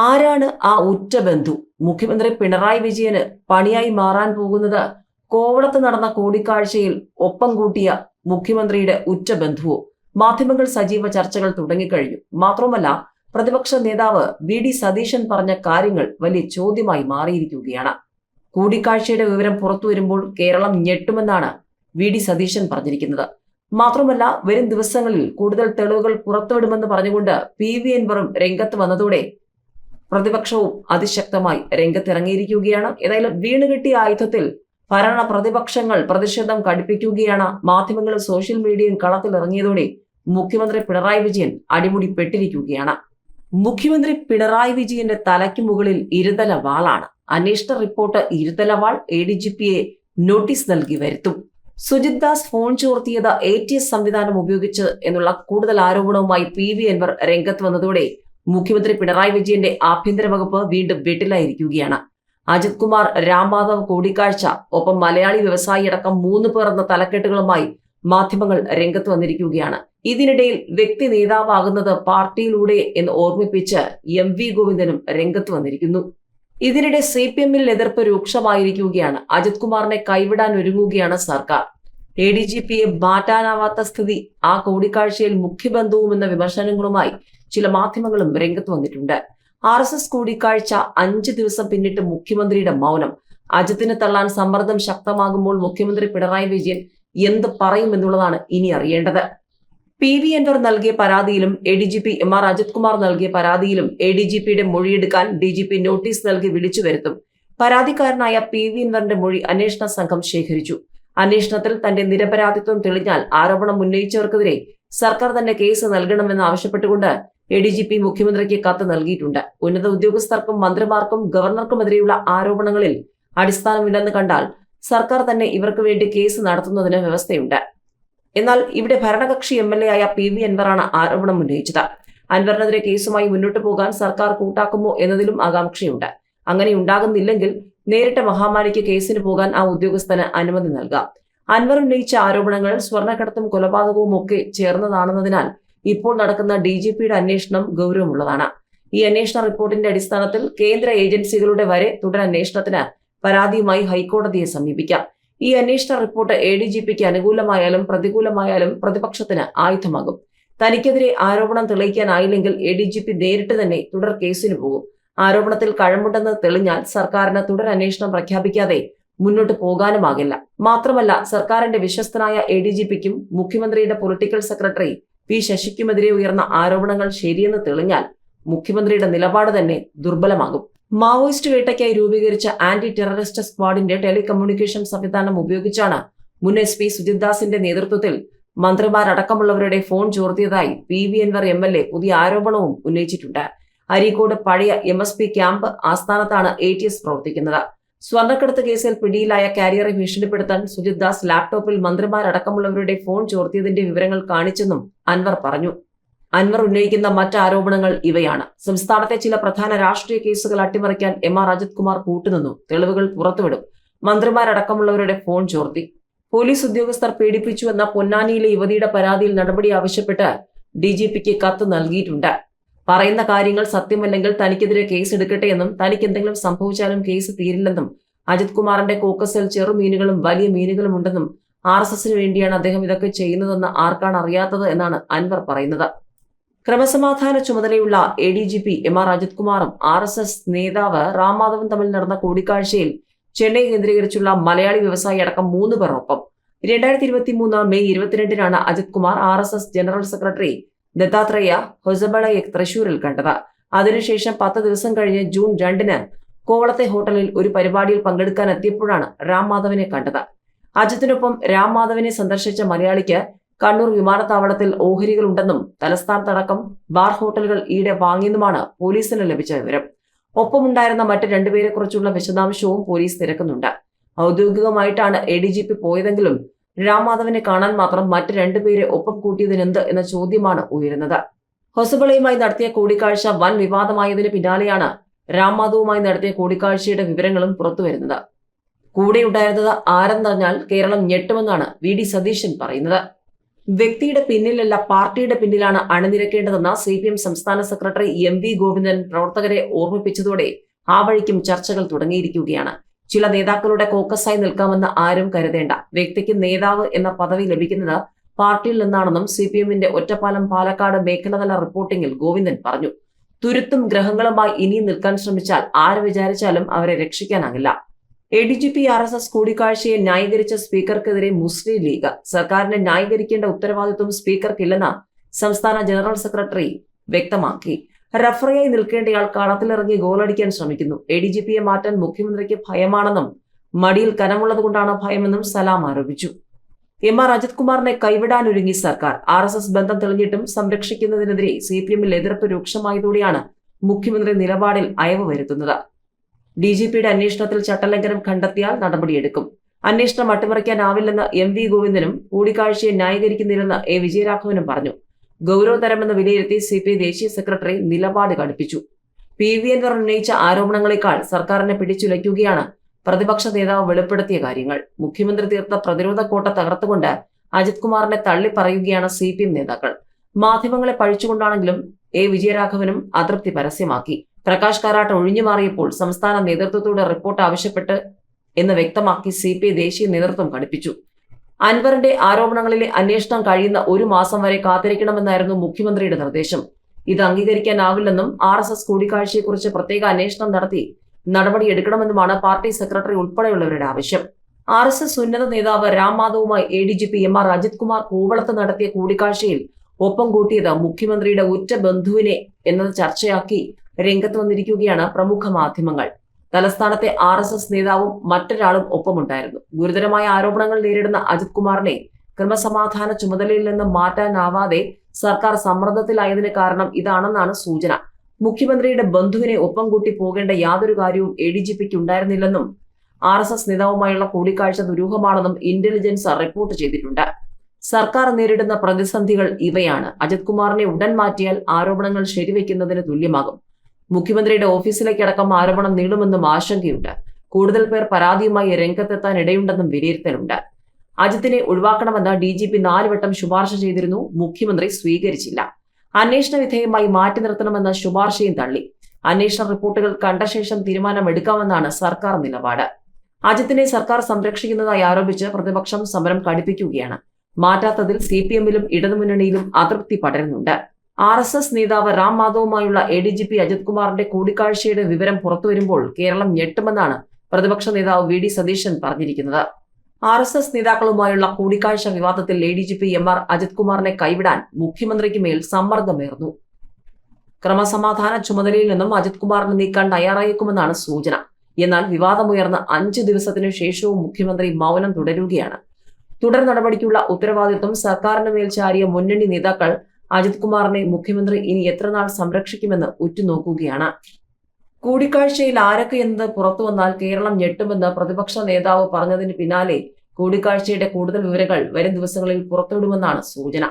ആരാണ് ആ ഉറ്റ ബന്ധു മുഖ്യമന്ത്രി പിണറായി വിജയന് പണിയായി മാറാൻ പോകുന്നത് കോവളത്ത് നടന്ന കൂടിക്കാഴ്ചയിൽ ഒപ്പം കൂട്ടിയ മുഖ്യമന്ത്രിയുടെ ഉറ്റ ബന്ധുവോ മാധ്യമങ്ങൾ സജീവ ചർച്ചകൾ തുടങ്ങിക്കഴിഞ്ഞു. മാത്രമല്ല പ്രതിപക്ഷ നേതാവ് വി ഡി സതീശൻ പറഞ്ഞ കാര്യങ്ങൾ വലിയ ചോദ്യമായി മാറിയിരിക്കുകയാണ്. കൂടിക്കാഴ്ചയുടെ വിവരം പുറത്തു വരുമ്പോൾ കേരളം ഞെട്ടുമെന്നാണ് വി ഡി സതീശൻ പറഞ്ഞിരിക്കുന്നത്. മാത്രമല്ല വരും ദിവസങ്ങളിൽ കൂടുതൽ തെളിവുകൾ പുറത്തുവിടുമെന്ന് പറഞ്ഞുകൊണ്ട് പി വി എൻവറും രംഗത്ത് വന്നതോടെ പ്രതിപക്ഷവും അതിശക്തമായി രംഗത്തിറങ്ങിയിരിക്കുകയാണ്. ഏതായാലും വീണുകിട്ടിയ ആയുധത്തിൽ ഭരണ പ്രതിപക്ഷങ്ങൾ പ്രതിഷേധം കടുപ്പിക്കുകയാണ്. മാധ്യമങ്ങളും സോഷ്യൽ മീഡിയയും കളത്തിലിറങ്ങിയതോടെ മുഖ്യമന്ത്രി പിണറായി വിജയൻ അടിമുടി പെട്ടിരിക്കുകയാണ് മുഖ്യമന്ത്രി പിണറായി വിജയന്റെ തലയ്ക്ക് മുകളിൽ ഇരുതല വാളാണ്. അന്വേഷണ റിപ്പോർട്ട് ഇരുതല വാൾ എ ഡി ജി പിയെ നോട്ടീസ് നൽകി വരുത്തും. സുജിത് ദാസ് ഫോൺ ചോർത്തിയത് എ ടി എസ് സംവിധാനം ഉപയോഗിച്ച് എന്നുള്ള കൂടുതൽ ആരോപണവുമായി പി വി അൻവർ രംഗത്ത് വന്നതോടെ മുഖ്യമന്ത്രി പിണറായി വിജയന്റെ ആഭ്യന്തര വകുപ്പ് വീണ്ടും വീട്ടിലായിരിക്കുകയാണ്. അജിത് കുമാർ രാംമാധവ് കൂടിക്കാഴ്ച ഒപ്പം മലയാളി വ്യവസായി അടക്കം മൂന്ന് പേർ എന്ന തലക്കെട്ടുകളുമായി മാധ്യമങ്ങൾ രംഗത്ത് വന്നിരിക്കുകയാണ്. ഇതിനിടയിൽ വ്യക്തി നേതാവാകുന്നത് പാർട്ടിയിലൂടെ എന്ന് ഓർമ്മിപ്പിച്ച് എം വി ഗോവിന്ദനും രംഗത്ത് വന്നിരിക്കുന്നു. ഇതിനിടെ സി പി എമ്മിൽ എതിർപ്പ് രൂക്ഷമായിരിക്കുകയാണ്. അജിത് കുമാറിനെ കൈവിടാൻ ഒരുങ്ങുകയാണ് സർക്കാർ. എ ഡി ജി പിയെ മാറ്റാനാവാത്ത സ്ഥിതി ആ കൂടിക്കാഴ്ചയിൽ മുഖ്യബന്ധുവുമെന്ന വിമർശനങ്ങളുമായി ചില മാധ്യമങ്ങളും രംഗത്ത് വന്നിട്ടുണ്ട്. ആർ എസ് എസ് കൂടിക്കാഴ്ച അഞ്ച് ദിവസം പിന്നിട്ട് മുഖ്യമന്ത്രിയുടെ മൗനം. അജിത്തിനെ തള്ളാൻ സമ്മർദ്ദം ശക്തമാകുമ്പോൾ മുഖ്യമന്ത്രി പിണറായി വിജയൻ എന്ത് പറയുമെന്നുള്ളതാണ് ഇനി അറിയേണ്ടത്. പി വി എൻവർ നൽകിയ പരാതിയിലും A D G P M R Ajith Kumar നൽകിയ പരാതിയിലും എ ഡി ജി പിയുടെ മൊഴിയെടുക്കാൻ ഡി ജി പി നോട്ടീസ് നൽകി വിളിച്ചു വരുത്തും. പരാതിക്കാരനായ പി വി എൻവറിന്റെ മൊഴി അന്വേഷണ സംഘം ശേഖരിച്ചു. അന്വേഷണത്തിൽ തന്റെ നിരപരാധിത്വം തെളിഞ്ഞാൽ ആരോപണം ഉന്നയിച്ചവർക്കെതിരെ സർക്കാർ തന്നെ കേസ് നൽകണമെന്ന് ആവശ്യപ്പെട്ടുകൊണ്ട് എ ഡി ജി പി മുഖ്യമന്ത്രിക്ക് കത്ത് നൽകിയിട്ടുണ്ട്. ഉന്നത ഉദ്യോഗസ്ഥർക്കും മന്ത്രിമാർക്കും ഗവർണർക്കുമെതിരെയുള്ള ആരോപണങ്ങളിൽ അടിസ്ഥാനമില്ലെന്ന് കണ്ടാൽ സർക്കാർ തന്നെ ഇവർക്ക് വേണ്ടി കേസ് നടത്തുന്നതിന് വ്യവസ്ഥയുണ്ട്. എന്നാൽ ഇവിടെ ഭരണകക്ഷി എം എൽ എ ആയ പി വി അൻവറാണ് ആരോപണം ഉന്നയിച്ചത്. അൻവറിനെതിരെ കേസുമായി മുന്നോട്ട് പോകാൻ സർക്കാർ കൂട്ടാക്കുമോ എന്നതിലും ആകാംക്ഷയുണ്ട്. അങ്ങനെ ഉണ്ടാകുന്നില്ലെങ്കിൽ നേരിട്ട് മഹാമാരിക്ക് കേസിന് പോകാൻ ആ ഉദ്യോഗസ്ഥന് അനുമതി നൽകാം. അൻവർ ഉന്നയിച്ച ആരോപണങ്ങൾ സ്വർണക്കടത്തും കൊലപാതകവും ഒക്കെ ചേർന്നതാണെന്നതിനാൽ ഇപ്പോൾ നടക്കുന്ന ഡി ജി പിയുടെ അന്വേഷണം ഗൗരവമുള്ളതാണ്. ഈ അന്വേഷണ റിപ്പോർട്ടിന്റെ അടിസ്ഥാനത്തിൽ കേന്ദ്ര ഏജൻസികളുടെ വരെ തുടർ തുടരന്വേഷണത്തിന് പരാതിയുമായി ഹൈക്കോടതിയെ സമീപിക്കാം. ഈ അന്വേഷണ റിപ്പോർട്ട് എ ഡി ജി പിക്ക് അനുകൂലമായാലും പ്രതികൂലമായാലും പ്രതിപക്ഷത്തിന് ആയുധമാകും. തനിക്കെതിരെ ആരോപണം തെളിയിക്കാനായില്ലെങ്കിൽ എ ഡി ജി പി നേരിട്ട് തന്നെ തുടർ കേസിന് പോകും. ആരോപണത്തിൽ കഴമ്പുണ്ടെന്ന് തെളിഞ്ഞാൽ സർക്കാരിന് തുടരന്വേഷണം പ്രഖ്യാപിക്കാതെ മുന്നോട്ട് പോകാനുമാകില്ല. മാത്രമല്ല സർക്കാരിന്റെ വിശ്വസ്തനായ എ ഡി ജി പിക്കും മുഖ്യമന്ത്രിയുടെ പൊളിറ്റിക്കൽ സെക്രട്ടറി പി ശശിക്കുമെതിരെ ഉയർന്ന ആരോപണങ്ങൾ ശരിയെന്ന് തെളിഞ്ഞാൽ മുഖ്യമന്ത്രിയുടെ നിലപാട് തന്നെ ദുർബലമാകും. മാവോയിസ്റ്റ് വേട്ടയ്ക്കായി രൂപീകരിച്ച ആന്റി ടെററിസ്റ്റ് സ്ക്വാഡിന്റെ ടെലികമ്മ്യൂണിക്കേഷൻ സംവിധാനം ഉപയോഗിച്ചാണ് മുൻ എസ് പി സുജിത് ദാസിന്റെ നേതൃത്വത്തിൽ മന്ത്രിമാരടക്കമുള്ളവരുടെ phone ചോർത്തിയതായി P V Anvar M L A പുതിയ ആരോപണവും ഉന്നയിച്ചിട്ടുണ്ട്. അരീക്കോട് പഴയ എം എസ് പി ക്യാമ്പ് ആസ്ഥാനത്താണ് എ ടി എസ് പ്രവർത്തിക്കുന്നത്. സ്വർണക്കടത്ത് കേസിൽ പിടിയിലായ കാരിയറെ ഭീഷണിപ്പെടുത്താൻ സുജിത് ദാസ് ലാപ്ടോപ്പിൽ മന്ത്രിമാരടക്കമുള്ളവരുടെ ഫോൺ ചോർത്തിയതിന്റെ വിവരങ്ങൾ കാണിച്ചെന്നും അൻവർ പറഞ്ഞു. അൻവർ ഉന്നയിക്കുന്ന മറ്റ് ആരോപണങ്ങൾ ഇവയാണ്. സംസ്ഥാനത്തെ ചില പ്രധാന രാഷ്ട്രീയ കേസുകൾ അട്ടിമറിക്കാൻ എം ആർ അജിത് കുമാർ കൂട്ടുനിന്നു. തെളിവുകൾ പുറത്തുവിടും. മന്ത്രിമാരടക്കമുള്ളവരുടെ ഫോൺ ചോർത്തി. പോലീസ് ഉദ്യോഗസ്ഥർ പീഡിപ്പിച്ചുവെന്ന പൊന്നാനിയിലെ യുവതിയുടെ പരാതിയിൽ നടപടി ആവശ്യപ്പെട്ട് ഡി ജി പിക്ക് കത്ത് നൽകിയിട്ടുണ്ട്. പറയുന്ന കാര്യങ്ങൾ സത്യമല്ലെങ്കിൽ തനിക്കെതിരെ കേസ് എടുക്കട്ടെ എന്നും തനിക്ക് എന്തെങ്കിലും സംഭവിച്ചാലും കേസ് തീരില്ലെന്നും അജിത് കുമാറിന്റെ കോക്കസിൽ ചെറുമീനുകളും വലിയ മീനുകളും ഉണ്ടെന്നും ആർ എസ് എസിന് വേണ്ടിയാണ് അദ്ദേഹം ഇതൊക്കെ ചെയ്യുന്നതെന്ന് ആർക്കാണ് അറിയാത്തത് എന്നാണ് അൻവർ പറയുന്നത്. ക്രമസമാധാന ചുമതലയുള്ള A D G P M R Ajith കുമാറും ആർ എസ് എസ് നേതാവ് രാംമാധവൻ തമ്മിൽ നടന്ന കൂടിക്കാഴ്ചയിൽ ചെന്നൈ കേന്ദ്രീകരിച്ചുള്ള മലയാളി വ്യവസായി അടക്കം മൂന്ന് പേർ ഒപ്പം. രണ്ടായിരത്തി ഇരുപത്തി മൂന്ന് May ഇരുപത്തിരണ്ടിനാണ് Ajith Kumar R S S general secretary Dattatreya Hosabale തൃശൂരിൽ കണ്ടത്. അതിനുശേഷം പത്ത് ദിവസം കഴിഞ്ഞ് ജൂൺ രണ്ടിന് കോവളത്തെ ഹോട്ടലിൽ ഒരു പരിപാടിയിൽ പങ്കെടുക്കാൻ എത്തിയപ്പോഴാണ് രാം മാധവനെ കണ്ടത്. അജിത്തിനൊപ്പം രാം മാധവനെ സന്ദർശിച്ച മലയാളിക്ക് കണ്ണൂർ വിമാനത്താവളത്തിൽ ഓഹരികൾ ഓഹരികളുണ്ടെന്നും തലസ്ഥാനത്തടക്കം ബാർ ഹോട്ടലുകൾ ഈടെ വാങ്ങിയെന്നുമാണ് പോലീസിന് ലഭിച്ച വിവരം. ഒപ്പമുണ്ടായിരുന്ന മറ്റ് രണ്ടുപേരെക്കുറിച്ചുള്ള വിശദാംശവും പോലീസ് തിരക്കുന്നുണ്ട്. ഔദ്യോഗികമായിട്ടാണ് എ ഡി ജി പി പോയതെങ്കിലും രാംമാധവനെ കാണാൻ മാത്രം മറ്റു രണ്ടുപേരെ ഒപ്പം കൂട്ടിയതിനെന്ത് എന്ന ചോദ്യമാണ് ഉയരുന്നത്. ഹൊസബളയുമായി നടത്തിയ കൂടിക്കാഴ്ച വൻ വിവാദമായതിന് പിന്നാലെയാണ് രാംമാധവുമായി നടത്തിയ കൂടിക്കാഴ്ചയുടെ വിവരങ്ങളും പുറത്തുവരുന്നത് കൂടെയുണ്ടായിരുന്നത് ആരെന്നറിഞ്ഞാൽ കേരളം ഞെട്ടുമെന്നാണ് വി ഡി സതീശൻ പറയുന്നത്. വ്യക്തിയുടെ പിന്നിലല്ല പാർട്ടിയുടെ പിന്നിലാണ് അണിനിരക്കേണ്ടതെന്ന സി പി എം സംസ്ഥാന സെക്രട്ടറി എം വി ഗോവിന്ദൻ പ്രവർത്തകരെ ഓർമ്മിപ്പിച്ചതോടെ ആ വഴിക്കും ചർച്ചകൾ തുടങ്ങിയിരിക്കുകയാണ്. ചില നേതാക്കളുടെ കോക്കസായി നിൽക്കാമെന്ന് ആരും കരുതേണ്ട. വ്യക്തിക്ക് നേതാവ് എന്ന പദവി ലഭിക്കുന്നത് പാർട്ടിയിൽ നിന്നാണെന്നും സി പി എമ്മിന്റെ ഒറ്റപ്പാലം പാലക്കാട് മേഖലതല റിപ്പോർട്ടിംഗിൽ ഗോവിന്ദൻ പറഞ്ഞു. തുരുത്തും ഗ്രഹങ്ങളുമായി ഇനിയും നിൽക്കാൻ ശ്രമിച്ചാൽ ആര് വിചാരിച്ചാലും അവരെ രക്ഷിക്കാനാകില്ല. A D G P R S S കൂടിക്കാഴ്ചയെ ന്യായീകരിച്ച സ്പീക്കർക്കെതിരെ മുസ്ലിം ലീഗ്. സർക്കാരിനെ ന്യായീകരിക്കേണ്ട ഉത്തരവാദിത്വം സ്പീക്കർക്കില്ലെന്ന് സംസ്ഥാന ജനറൽ സെക്രട്ടറി വ്യക്തമാക്കി. റഫറിയായി നിൽക്കേണ്ടയാൾ കളത്തിലിറങ്ങി ഗോളടിക്കാൻ ശ്രമിക്കുന്നു. എ ഡി ജി പിയെ മാറ്റാൻ മുഖ്യമന്ത്രിക്ക് ഭയമാണെന്നും മടിയിൽ കനമുള്ളതുകൊണ്ടാണ് ഭയമെന്നും സലാം ആരോപിച്ചു. എം ആർ അജിത് കുമാറിനെ കൈവിടാനൊരുങ്ങി സർക്കാർ. ആർ എസ് എസ് ബന്ധം തെളിഞ്ഞിട്ടും സംരക്ഷിക്കുന്നതിനെതിരെ സി പി എമ്മിൽ എതിർപ്പ് രൂക്ഷമായതോടെയാണ് മുഖ്യമന്ത്രി നിലപാടിൽ അയവ് വരുത്തുന്നത്. ഡി ജി പിയുടെ അന്വേഷണത്തിൽ ചട്ടലംഘനം കണ്ടെത്തിയാൽ നടപടിയെടുക്കും. അന്വേഷണം അട്ടിമറിക്കാനാവില്ലെന്ന് എം വി ഗോവിന്ദനും കൂടിക്കാഴ്ചയെ ന്യായീകരിക്കുന്നില്ലെന്ന് എ വിജയരാഘവനും പറഞ്ഞു. ഗൗരവതരമെന്ന് വിലയിരുത്തി സി പി ദേശീയ സെക്രട്ടറി നിലപാട് കടുപ്പിച്ചു. പി വി എൻവർ ഉന്നയിച്ച ആരോപണങ്ങളെക്കാൾ സർക്കാരിനെ പിടിച്ചുലയ്ക്കുകയാണ് പ്രതിപക്ഷ നേതാവ് വെളിപ്പെടുത്തിയ കാര്യങ്ങൾ. മുഖ്യമന്ത്രി തീർത്ത പ്രതിരോധ കോട്ട തകർത്തുകൊണ്ട് അജിത് കുമാറിനെ തള്ളിപ്പറയുകയാണ് സി പി എം നേതാക്കൾ. മാധ്യമങ്ങളെ പഴിച്ചുകൊണ്ടാണെങ്കിലും എ വിജയരാഘവനും അതൃപ്തി പരസ്യമാക്കി. പ്രകാശ് കാരാട്ട് ഒഴിഞ്ഞു മാറിയപ്പോൾ സംസ്ഥാന നേതൃത്വത്തോട് റിപ്പോർട്ട് ആവശ്യപ്പെട്ട് എന്ന് വ്യക്തമാക്കി സി പി ഐ ദേശീയ നേതൃത്വം ഘടിപ്പിച്ചു അൻവറിന്റെ ആരോപണങ്ങളിലെ അന്വേഷണം കഴിയുന്ന ഒരു മാസം വരെ കാത്തിരിക്കണമെന്നായിരുന്നു മുഖ്യമന്ത്രിയുടെ നിർദ്ദേശം. ഇത് അംഗീകരിക്കാനാവില്ലെന്നും ആർ എസ് എസ് കൂടിക്കാഴ്ചയെക്കുറിച്ച് പ്രത്യേക അന്വേഷണം നടത്തി നടപടിയെടുക്കണമെന്നുമാണ് പാർട്ടി സെക്രട്ടറി ഉൾപ്പെടെയുള്ളവരുടെ ആവശ്യം. ആർ എസ് എസ് ഉന്നത നേതാവ് Ram മാധവുമായി A D G P M R Ajith Kumar കൂവളത്ത് നടത്തിയ കൂടിക്കാഴ്ചയിൽ ഒപ്പം കൂട്ടിയത് മുഖ്യമന്ത്രിയുടെ ഉറ്റ ബന്ധുവിനെ എന്നത് ചർച്ചയാക്കി രംഗത്ത് വന്നിരിക്കുകയാണ് പ്രമുഖ മാധ്യമങ്ങൾ. തലസ്ഥാനത്തെ ആർ എസ് എസ് നേതാവും മറ്റൊരാളും ഒപ്പമുണ്ടായിരുന്നു. ഗുരുതരമായ ആരോപണങ്ങൾ നേരിടുന്ന അജിത് കുമാറിനെ ക്രമസമാധാന ചുമതലയിൽ നിന്ന് മാറ്റാനാവാതെ സർക്കാർ സമ്മർദ്ദത്തിലായതിന് കാരണം ഇതാണെന്നാണ് സൂചന. മുഖ്യമന്ത്രിയുടെ ബന്ധുവിനെ ഒപ്പം കൂട്ടി പോകേണ്ട യാതൊരു കാര്യവും എ ഡി ജി പിക്ക് ഉണ്ടായിരുന്നില്ലെന്നും ആർ എസ് എസ് നേതാവുമായുള്ള കൂടിക്കാഴ്ച ദുരൂഹമാണെന്നും ഇന്റലിജൻസ് റിപ്പോർട്ട് ചെയ്തിട്ടുണ്ട്. സർക്കാർ നേരിടുന്ന പ്രതിസന്ധികൾ ഇവയാണ്. അജിത് കുമാറിനെ ഉടൻ മാറ്റിയാൽ ആരോപണങ്ങൾ ശരിവെക്കുന്നതിന് തുല്യമാകും. മുഖ്യമന്ത്രിയുടെ ഓഫീസിലേക്കടക്കം ആരോപണം നീളുമെന്നും ആശങ്കയുണ്ട്. കൂടുതൽ പേർ പരാതിയുമായി രംഗത്തെത്താൻ ഇടയുണ്ടെന്നും വിലയിരുത്തലുണ്ട്. അജിത്തിനെ ഒഴിവാക്കണമെന്ന് ഡി ജി പി നാലുവട്ടം ശുപാർശ ചെയ്തിരുന്നു. മുഖ്യമന്ത്രി സ്വീകരിച്ചില്ല. അന്വേഷണ വിധേയമായി മാറ്റി നിർത്തണമെന്ന ശുപാർശയും തള്ളി. അന്വേഷണ റിപ്പോർട്ടുകൾ കണ്ട ശേഷം തീരുമാനമെടുക്കാമെന്നാണ് സർക്കാർ നിലപാട്. അജിത്തിനെ സർക്കാർ സംരക്ഷിക്കുന്നതായി ആരോപിച്ച് പ്രതിപക്ഷം സമരം കടുപ്പിക്കുകയാണ്. മാറ്റാത്തതിൽ സി പി എമ്മിലും ഇടതുമുന്നണിയിലും അതൃപ്തി പടരുന്നുണ്ട്. ആർ എസ് എസ് നേതാവ് Ram മാധവുമായുള്ള A D G P Ajith കുമാറിന്റെ കൂടിക്കാഴ്ചയുടെ വിവരം പുറത്തുവരുമ്പോൾ കേരളം ഞെട്ടുമെന്നാണ് പ്രതിപക്ഷ നേതാവ് വി ഡി സതീശൻ പറഞ്ഞിരിക്കുന്നത്. ആർ എസ് എസ് നേതാക്കളുമായുള്ള കൂടിക്കാഴ്ച വിവാദത്തിൽ A D G P M R Ajith കുമാറിനെ കൈവിടാൻ മുഖ്യമന്ത്രിക്ക് മേൽ സമ്മർദ്ദമേർന്നു ക്രമസമാധാന ചുമതലയിൽ നിന്നും അജിത് കുമാറിനെ നീക്കാൻ തയ്യാറായേക്കുമെന്നാണ് സൂചന. എന്നാൽ വിവാദമുയർന്ന അഞ്ച് ദിവസത്തിനു ശേഷവും മുഖ്യമന്ത്രി മൗനം തുടരുകയാണ്. തുടർ നടപടിക്കുള്ള ഉത്തരവാദിത്വം സർക്കാരിന് മേൽ ചാരിയ മുന്നണി നേതാക്കൾ അജിത് കുമാറിനെ മുഖ്യമന്ത്രി ഇനി എത്രനാൾ സംരക്ഷിക്കുമെന്ന് ഉറ്റുനോക്കുകയാണ്. കൂടിക്കാഴ്ചയിൽ ആരൊക്കെ എന്നത് പുറത്തു വന്നാൽ കേരളം ഞെട്ടുമെന്ന് പ്രതിപക്ഷ നേതാവ് പറഞ്ഞതിന് പിന്നാലെ കൂടിക്കാഴ്ചയുടെ കൂടുതൽ വിവരങ്ങൾ വരും ദിവസങ്ങളിൽ പുറത്തുവിടുമെന്നാണ് സൂചന.